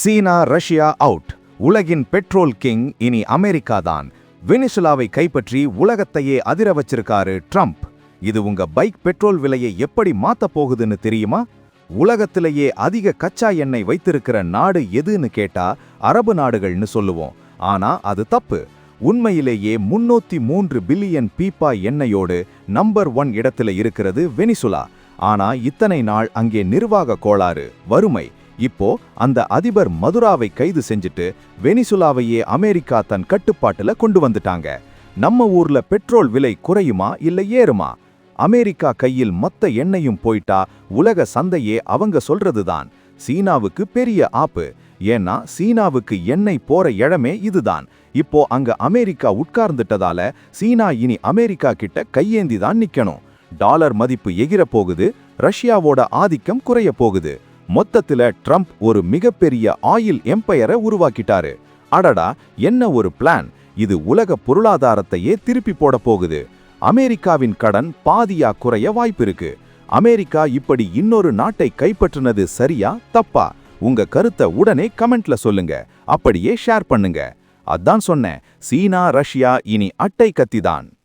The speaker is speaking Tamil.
சீனா ரஷ்யா அவுட். உலகின் பெட்ரோல் கிங் இனி அமெரிக்கா தான் வெனிசுலாவை கைப்பற்றி உலகத்தையே அதிர வச்சிருக்காரு ட்ரம்ப். இது உங்க பைக் பெட்ரோல் விலையை எப்படி மாத்த போகுதுன்னு தெரியுமா? உலகத்திலேயே அதிக கச்சா எண்ணெய் வைத்திருக்கிற நாடு எதுன்னு கேட்டா அரபு நாடுகள்னு சொல்லுவோம். ஆனா அது தப்பு. உண்மையிலேயே முன்னூத்தி மூன்று பில்லியன் பீப்பா எண்ணெயோடு நம்பர் ஒன் இடத்துல இருக்கிறது வெனிசுலா. ஆனா இத்தனை நாள் அங்கே நிர்வாக கோளாறு வறுமை. இப்போ அந்த அதிபர் மதுராவை கைது செஞ்சுட்டு வெனிசுலாவையே அமெரிக்கா தன் கட்டுப்பாட்டுல கொண்டு வந்துட்டாங்க. நம்ம ஊர்ல பெட்ரோல் விலை குறையுமா இல்ல ஏறுமா? அமெரிக்கா கையில் மொத்த எண்ணெயும் போயிட்டா உலக சந்தையே அவங்க சொல்றதுதான். சீனாவுக்கு பெரிய ஆப்பு. ஏன்னா சீனாவுக்கு எண்ணெய் போற இடமே இதுதான். இப்போ அங்க அமெரிக்கா உட்கார்ந்துட்டதால சீனா இனி அமெரிக்கா கிட்ட கையேந்தி தான் நிக்கணும். டாலர் மதிப்பு எகிர போகுது. ரஷ்யாவோட ஆதிக்கம் குறைய போகுது. மொத்தத்துல ட்ரம்ப் ஒரு மிகப்பெரிய ஆயில் எம்பையரை உருவாக்கிட்டாரு. அடடா என்ன ஒரு பிளான். இது உலக பொருளாதாரத்தையே திருப்பி போட போகுது. அமெரிக்காவின் கடன் பாதியா குறைய வாய்ப்பிருக்கு அமெரிக்கா இப்படி இன்னொரு நாட்டை கைப்பற்றினது சரியா தப்பா? உங்க கருத்தை உடனே கமெண்ட்ல சொல்லுங்க. அப்படியே ஷேர் பண்ணுங்க. அதான் சொன்னேன் சீனா ரஷ்யா இனி அட்டை கத்திதான்.